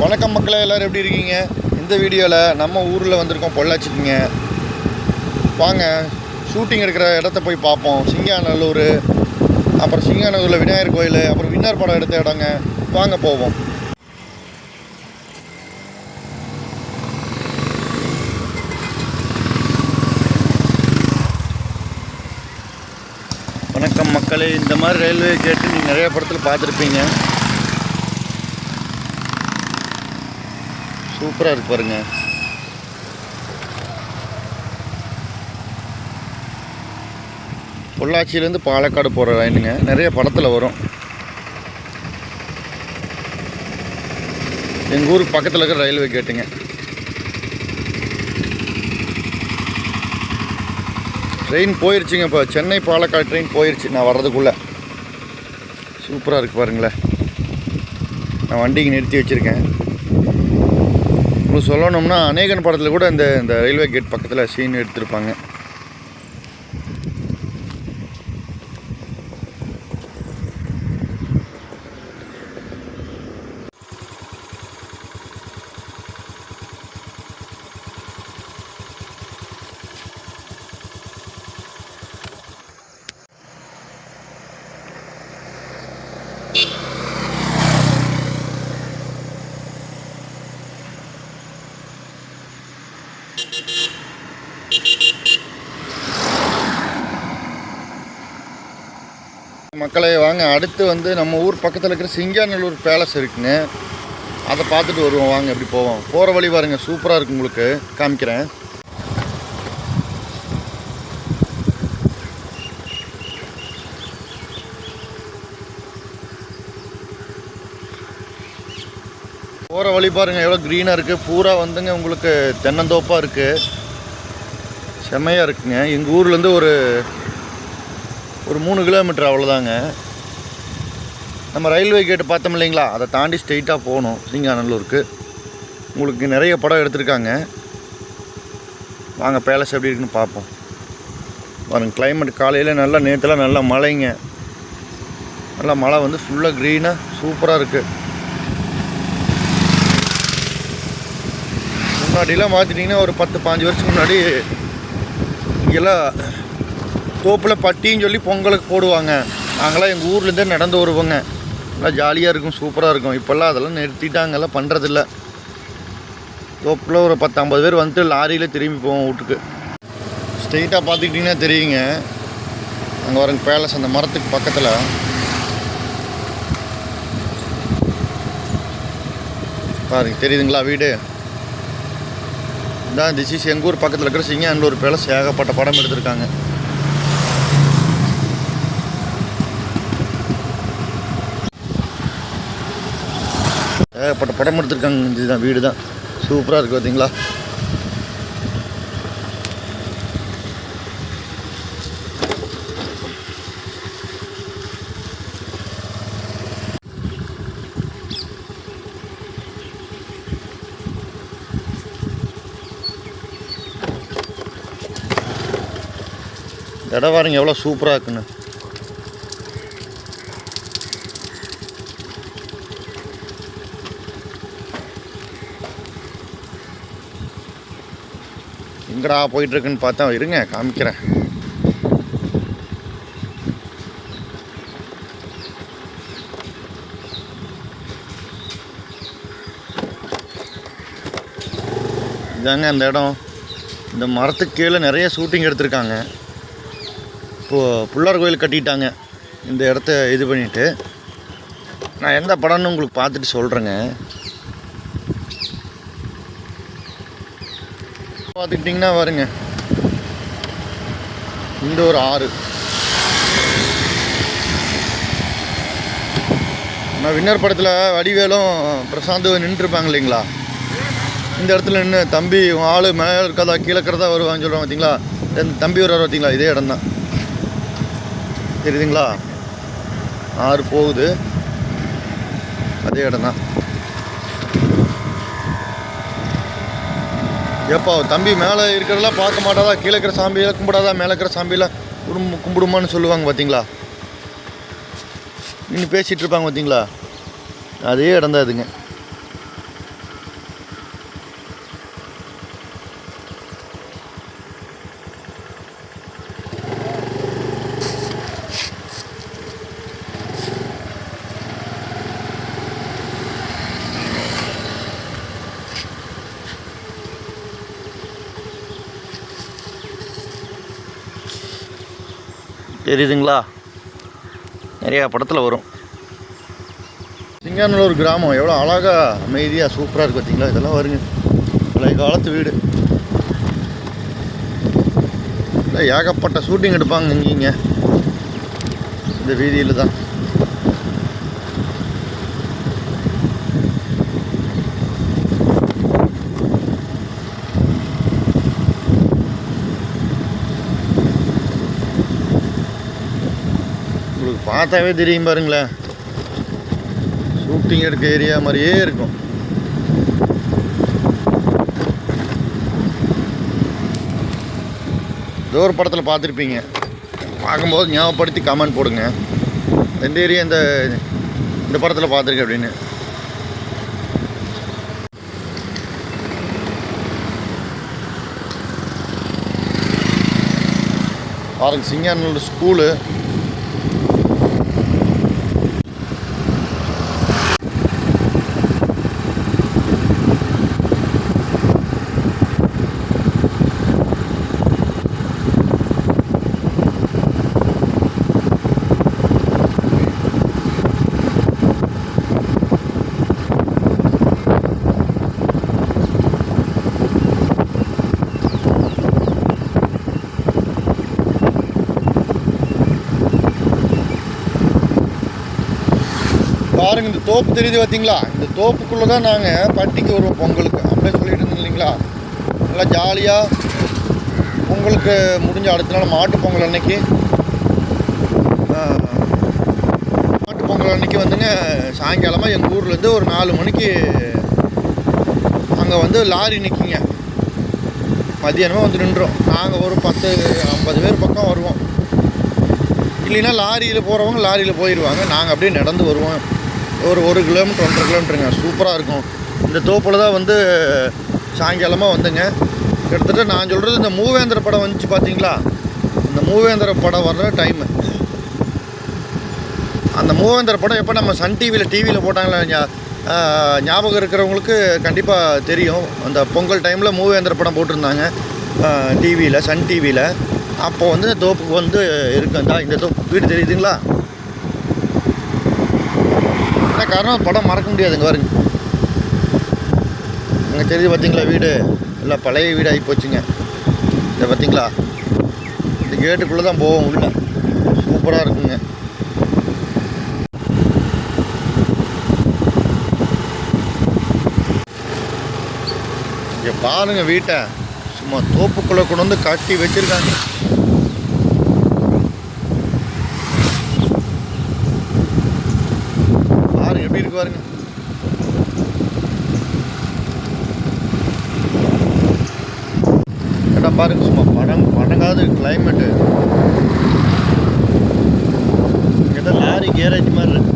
வணக்கம் மக்களே எல்லோரும் எப்படி இருக்கீங்க? இந்த வீடியோவில் நம்ம ஊரில் வந்திருக்கோம் பொள்ளாச்சிக்குங்க. வாங்க ஷூட்டிங் இருக்கிற இடத்த போய் பார்ப்போம். சிங்காநல்லூர் அப்புறம் சிங்காநல்லூரில் விநாயகர் கோயில் அப்புறம் வின்னர் படம் எடுத்த இடங்க. வாங்க போவோம். வணக்கம் மக்களே. இந்த மாதிரி ரயில்வே கேட்டு நீங்கள் நிறைய படத்தில் பார்த்துருப்பீங்க. சூப்பராக இருக்கு பாருங்க. பொள்ளாச்சியிலேருந்து பாலக்காடு போகிற லைனுங்க நிறைய படத்தில் வரும். எங்கள் ஊருக்கு பக்கத்தில் இருக்கிற ரயில்வே கேட்டுங்க ட்ரெயின் போயிருச்சுங்க இப்போ. சென்னை பாலக்காடு ட்ரெயின் போயிருச்சு. நான் வர்றதுக்குள்ளே. சூப்பராக இருக்குது பாருங்களேன். நான் வண்டிக்கு நிறுத்தி வச்சுருக்கேன். சொல்லணும்னா அநேகன் படத்தில் கூட இந்த இந்த ரயில்வே கேட் பக்கத்தில் சீன் எடுத்திருப்பாங்க. மக்களை வாங்க. அடுத்து வந்து நம்ம ஊர் பக்கத்தில் இருக்கிற சிங்காநல்லூர் பேலஸ் இருக்குங்க அதை பார்த்துட்டு வருவோம். வாங்க எப்படி போவோம். போகிற வழி பாருங்க. சூப்பராக இருக்கு உங்களுக்கு. காமிக்கிறேன். போகிற வழி பாருங்கள் எவ்வளோ க்ரீனாக இருக்குது பூரா வந்துங்க உங்களுக்கு தென்னந்தோப்பாக இருக்குது செம்மையாக இருக்குங்க. எங்கள் ஊர்லேருந்து ஒரு ஒரு மூணு கிலோமீட்டர் அவ்வளோதாங்க நம்ம ரயில்வே கேட்டு பார்த்தோம் இல்லைங்களா? அதை தாண்டி ஸ்ட்ரெயிட்டாக போகணும் சிங்காநல்லூருக்கு. உங்களுக்கு நிறைய படம் எடுத்திருக்காங்க. வாங்க பேலஸ் எப்படி இருக்குன்னு பார்ப்போம். பாருங்க கிளைமேட் காலையில் நல்லா நேற்றுலாம் நல்லா மழைங்க. நல்லா மழை வந்து ஃபுல்லாக க்ரீனாக சூப்பராக இருக்குது முன்னாடிலாம் பார்த்துட்டிங்கன்னா ஒரு பத்து பாஞ்சு வருஷத்துக்கு முன்னாடி இங்கெல்லாம் தோப்பில் பட்டின்னு சொல்லி பொங்கலுக்கு போடுவாங்க. நாங்களாம் எங்கள் ஊர்லேருந்தே நடந்து வருவோங்க. நல்லா ஜாலியாக இருக்கும் சூப்பராக இருக்கும். இப்போல்லாம் அதெல்லாம் நிறுத்திட்டாங்கலாம் பண்ணுறதில்ல தோப்பில் ஒரு பத்து ஐம்பது பேர் வந்துட்டு லாரியில் திரும்பி போவோம் வீட்டுக்கு. ஸ்ட்ரெயிட்டாக பார்த்துக்கிட்டிங்கன்னா தெரியுங்க. அங்கே வரங்க பேலஸ் அந்த மரத்துக்கு பக்கத்தில். பாருங்க தெரியுதுங்களா வீடு? தான் திஸ் இஸ் எங்கள் ஊர் பக்கத்தில் இருக்கிற சிங்கானூர் பேலஸ் ஏகப்பட்ட படம் எடுத்திருக்காங்க. ஏகப்பட்ட படம் எடுத்திருக்காங்க இதுதான் வீடு தான் சூப்பராக இருக்குது பார்த்தீங்களா இடம் பாருங்க எவ்வளோ சூப்பராக இருக்குன்னு. எங்கடா போயிட்டுருக்குன்னு பார்த்தா இருங்க காமிக்கிறேன். இதாங்க அந்த இடம். இந்த மரத்துக்கு கீழே நிறைய ஷூட்டிங் எடுத்திருக்காங்க. இப்போது பிள்ளார் கோயில் கட்டிட்டாங்க. இந்த இடத்த இது பண்ணிவிட்டு நான் எந்த படம்னு உங்களுக்கு பார்த்துட்டு சொல்கிறேங்க பார்த்துக்கிட்டிங்கன்னா வருங்க. இந்த ஒரு ஆறு. நான் வின்னர் படத்தில் வடிவேலும் பிரசாந்தும் நின்றுருப்பாங்க இல்லைங்களா? இந்த இடத்துல நின்று தம்பி உன் ஆள் மேலே இருக்கிறதா கீழே இருக்கிறதா வருவாங்கன்னு சொல்கிறாங்க பார்த்தீங்களா தம்பி வருவார் பார்த்தீங்களா இதே இடம் தான் தெரியுதுங்களா? ஆறு போகுது. அதே இடம் தான் ஏப்பா தம்பி மேலே இருக்கிறதெல்லாம் பார்க்க மாட்டாதா? கீழே இருக்கிற சாம்பியெல்லாம் கும்பிடாதா? மேலே இருக்கிற சாம்பியெல்லாம் குடும்ப கும்பிடுமான்னு சொல்லுவாங்க பார்த்தீங்களா? நின்று பேசிகிட்டு இருப்பாங்க பார்த்தீங்களா? அதே இடம் தான் இதுங்க. தெரியுதுங்களா? நிறையா படத்தில் வரும். சிங்கானூர் கிராமம் எவ்வளோ அழகாக அமைதியாக சூப்பராக இருக்குது பார்த்தீங்களா? இதெல்லாம் வருங்க. பழைய காலத்து வீடு. ஏகப்பட்ட ஷூட்டிங் எடுப்பாங்க இங்கேங்க இந்த வீதியில் தான் உங்களுக்கு பார்த்தாவே தெரியும் பாருங்களேன். ஷூட்டிங் எடுக்க ஏரியா மாதிரியே இருக்கும். ஏதோ ஒரு படத்தில் பார்த்துருப்பீங்க. பார்க்கும்போது ஞாபகப்படுத்தி கமெண்ட் போடுங்க. எந்த ஏரியா இந்த இந்த படத்தில் பார்த்துருக்கேன் அப்படின்னு. பாருங்க சிங்கானூர் ஸ்கூலு பாருங்கள் இந்த தோப்பு தெரியுது பார்த்தீங்களா இந்த தோப்புக்குள்ளே தான் நாங்கள் பட்டிக்கு வருவோம் பொங்கலுக்கு. அப்படியே சொல்லிட்டு இருந்தோம் இல்லைங்களா? நல்லா ஜாலியாக பொங்கலுக்கு முடிஞ்ச அடுத்த நாள் மாட்டு பொங்கல் அன்னைக்கு. மாட்டு பொங்கல் அன்னைக்கு வந்துங்க சாயங்காலமாக எங்கள் ஊர்லேருந்து ஒரு நாலு மணிக்கு அங்கே வந்து லாரி நிற்கிங்க மதியானமாக வந்து நின்றோம். நாங்கள் ஒரு பத்து ஐம்பது பேர் பக்கம் வருவோம். இல்லைன்னா லாரியில் போகிறவங்க லாரியில் போயிடுவாங்க நாங்கள் அப்படியே நடந்து வருவோம். ஒரு ஒரு கிலோமீட்டர் ஒன்றரை கிலோமீட்டருங்க. சூப்பராக இருக்கும். இந்த தோப்பில் தான் வந்து சாயங்காலமாக வந்துங்க. கிட்டத்தட்ட நான் சொல்கிறது இந்த மூவேந்திர படம் வந்துச்சு பார்த்தீங்களா இந்த மூவேந்திர படம் வர்ற டைமு அந்த மூவேந்திர படம் எப்போ நம்ம சன் டிவியில் டிவியில் போட்டாங்களே ஞா- ஞாபகம் இருக்கிறவங்களுக்கு கண்டிப்பாக தெரியும். அந்த பொங்கல் டைமில் மூவேந்திர படம் போட்டிருந்தாங்க. டிவியில் சன் டிவியில் அப்போ வந்து தோப்புக்கு வந்து இருக்குந்தா இந்த தோப்பு வீடு தெரியுதுங்களா? என்ன காரணம்? படம் மறக்க முடியாதுங்க பாருங்க. அங்கே தெரியுது பார்த்தீங்களா வீடு? எல்லாம் பழைய வீடு ஆகி போச்சுங்க. இதை பார்த்தீங்களா இந்த கேட்டுக்குள்ளே தான் போவோம் உள்ள. சூப்பராக இருக்குங்க. இங்கே பாருங்கள் வீட்டை. சும்மா தோப்புக்குள்ளே கொண்டு வந்து கட்டி வச்சிருக்காங்க பாருங்க எப்படி இருக்கு பாருங்க. இடம் பாருங்க சும்மா படம் படங்காத கிளைமேட்டு இங்கே லாரி கேரேஜ் மாதிரி இருக்கு.